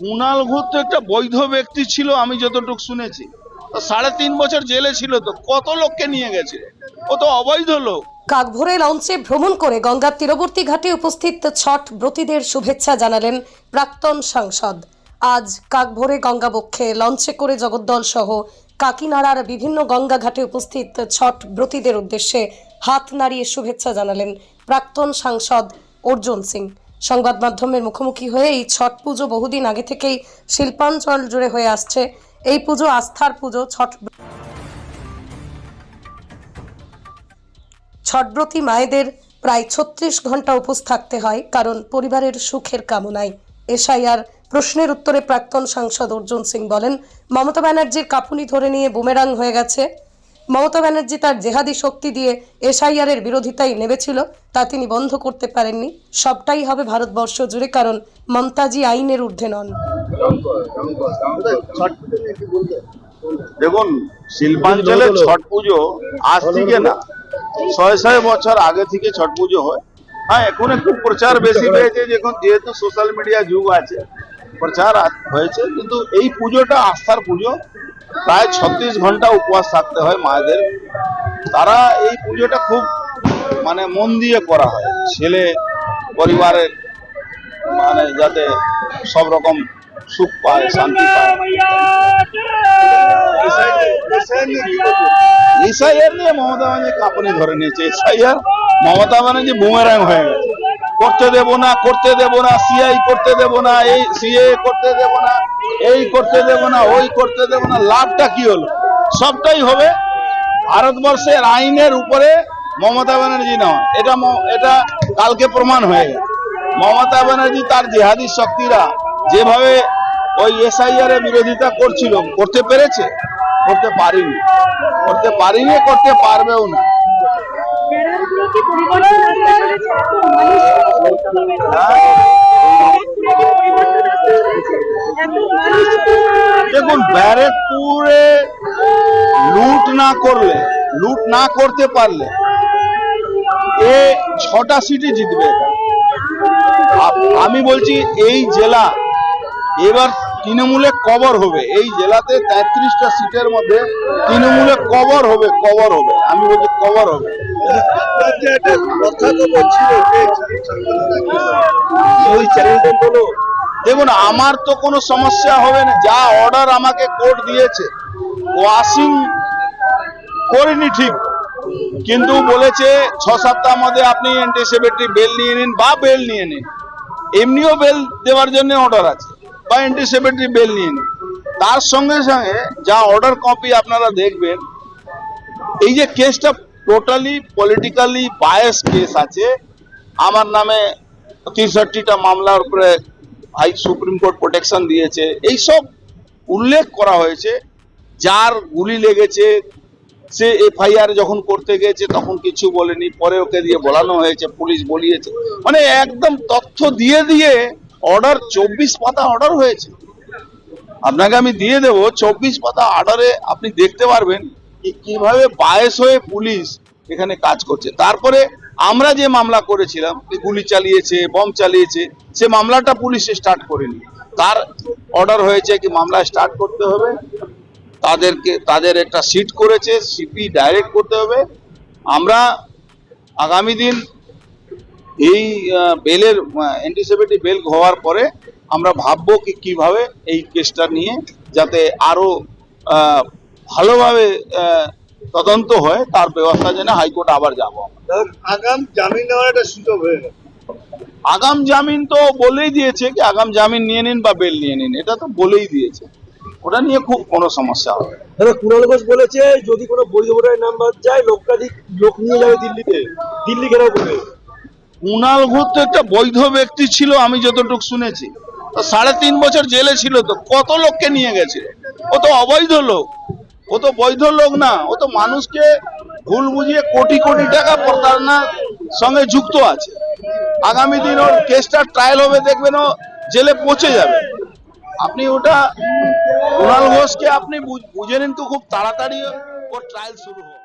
কুণাল ঘোষ তো একটা বৈধ ব্যক্তি ছিল, আমি যতটুকু শুনেছি। সাড়ে তিন বছর জেলে ছিল তো, কত লোককে নিয়ে গেছে? ও তো অবৈধ লোক। কাকভোরে লঞ্চে ভ্রমণ করে গঙ্গার তীরবর্তী ঘাটে উপস্থিত ছট ব্রতীদের শুভেচ্ছা জানালেন প্রাক্তন সাংসদ। আজ কাকভোরে গঙ্গাবক্ষে লঞ্চে করে জগদ্দল সহ কাকিনাড়ার বিভিন্ন গঙ্গা ঘাটে উপস্থিত ছট ব্রতীদের উদ্দেশ্যে হাত নাড়িয়ে শুভেচ্ছা জানালেন প্রাক্তন সাংসদ অর্জুন সিং। সংবাদ মাধ্যমের মুখোমুখি হয়ে এই ছট পুজো বহুদিন আগে থেকেই শিল্পাঞ্চল জুড়ে হয়ে আসছে। এই পুজো আস্থার পুজো, ছট ছটব্রতী মায়েদের প্রায় ছত্রিশ ঘণ্টা উপোস থাকতে হয়, কারণ পরিবারের সুখের কামনায়। এসআইআর প্রশ্নের উত্তরে প্রাক্তন সাংসদ অর্জুন সিং বলেন, মমতা ব্যানার্জির কাপুনি ধরে নিয়ে বুমেরাং হয়ে গেছে। মমতা ব্যানার্জি তার জেহাদি শক্তি দিয়ে এসআইআর এর বিরোধিতায় নেমেছিল তা তিনি বন্ধ করতে পারেননি। সবটাই হবে ভারতবর্ষ জুড়ে কারণ মমতাজি আইনের ঊর্ধ্বে নন। দেখুন শিল্পাঞ্চলে ছট পুজো আজ থেকে না ছয় ছয় বছর আগে থেকে ছট পুজো হয়। হ্যাঁ এখন একটু প্রচার বেশি হয়েছে যখন যেহেতু সোশ্যাল মিডিয়া যুগ আছে প্রচার হয়েছে, কিন্তু এই পুজোটা, আস্থার পুজো, প্রায় ছত্রিশ ঘণ্টা উপবাস থাকতে হয় মায়েদের। তারা এই পুজোটা খুব মানে মন দিয়ে করা হয়। ছেলে, পরিবারের মানে যাতে সব রকম সুখ পায়, শান্তি পায়। এসআইআর নিয়ে মমতা ব্যানার্জি কাঁপুনি ধরে নিয়েছে। এসআইআর মমতা ব্যানার্জি বুমেরাং হয়ে গেছে। করতে দেব না, করতে দেব না সিআই করতে দেব না, এই সিএ করতে দেব না, এই করতে দেব না, ওই করতে দেব না, লাভটা কি হলো? সবটাই হবে ভারতবর্ষের আইনের উপরে মমতা ব্যানার্জি নয় এটা এটা কালকে প্রমাণ হয়ে গেছে। মমতা ব্যানার্জি তার জেহাদি শক্তিরা যেভাবে ওই এসআইআর এর বিরোধিতা করছিল, করতে পেরেছে? করতে পারিনি। করতে পারিনি, করতে পারবেও না। দেখুন ব্যারেকপুরে লুট না করলে, লুট না করতে পারলে এ ছটা সিটি জিতবে আমি বলছি এই জেলা, এবার তৃণমূলে কবর হবে। এই জেলাতে তেত্রিশটা সিটের মধ্যে তৃণমূলে কবর হবে কবর হবে। আমি বলছি কবর হবে। দেখুন, আমার তো কোনো সমস্যা হবে না। যা অর্ডার আমাকে কোর্ট দিয়েছে ওয়াশিং করিনি ঠিক। কিন্তু বলেছে, ছ সপ্তাহ মধ্যে আপনি অ্যান্টিসেপ্টিক বেল নিয়ে নিন বা বেল নিয়ে নিন। এমনিও বেল দেওয়ার জন্য অর্ডার আছে। বা অ্যান্টিসেপ্টিক বেল নিয়ে নিন। তার সঙ্গে সঙ্গে যা অর্ডার কপি আপনারা দেখবেন, এই যে কেসটা টোটালি পলিটিক্যালি বায়াস কেস আছে, আমার নামে তিরষট্টিটা মামলার উপরে হাই সুপ্রিম কোর্ট প্রোটেকশন দিয়েছে, এইসব উল্লেখ করা হয়েছে, যার গুলি লেগেছে, সে এফআইআর যখন করতে গেছে তখন কিছু বলেনি, পরে ওকে দিয়ে বলানো হয়েছে, পুলিশ বলিয়েছে মানে একদম তথ্য দিয়ে দিয়ে অর্ডার, চব্বিশ পাতা অর্ডার হয়েছে। আপনাকে আমি দিয়ে দেব, চব্বিশ পাতা অর্ডারে আপনি দেখতে পারবেন কীভাবে বায়েস হয়ে পুলিশ এখানে কাজ করছে। তারপরে আমরা যে মামলা করেছিলাম গুলি চালিয়েছে, বম চালিয়েছে, সে মামলাটা পুলিশ স্টার্ট করেনি। তার অর্ডার হয়েছে কি মামলা স্টার্ট করতে হবে। তাদেরকে, তাদের একটা সিট করেছে, সিপি ডাইরেক্ট করতে হবে। আমরা আগামী দিন এই বেলের অ্যান্টিসেপ্টিক বেল হওয়ার পরে আমরা ভাববো কি কীভাবে এই কেসটা নিয়ে যাতে আরও আহ, ভালোভাবে আহ, তদন্ত হয় তার ব্যবস্থা যেন হাইকোর্ট আবার যাব আগাম জামিন নেওয়ার একটা সুযোগ হয়ে গেল আগাম জামিন তো বলেই দিয়েছে কি আগাম জামিন নিয়ে নিন বা বেল নিয়ে নিন এটা তো বলেই দিয়েছে। ওটা নিয়ে খুব কোনো সমস্যা হবে। দাদা কুণাল ঘোষ বলেছে যদি কোনো বৈধ ভোটারের নাম বাদ যায় লক্ষাধিক লোক নিয়ে যাবে দিল্লিতে। দিল্লি ঘেরাও করবে কুণাল ঘোষ তো একটা বৈধ ব্যক্তি ছিল, আমি যতটুকু শুনেছি। সাড়ে তিন বছর জেলে ছিল তো, কত লোককে নিয়ে গেছে ও তো অবৈধ লোক। ও তো বৈধ লোক না, ও তো মানুষকে ভুল বুঝিয়ে কোটি কোটি টাকা প্রতারণার সঙ্গে যুক্ত আছে। আগামী দিন ওর কেসটা ট্রায়াল হবে, দেখবেন ও জেলে পচে যাবে। আপনি ওটা কুণাল ঘোষকে আপনি বুঝে নিন তো খুব তাড়াতাড়ি ওর ট্রায়াল শুরু হবে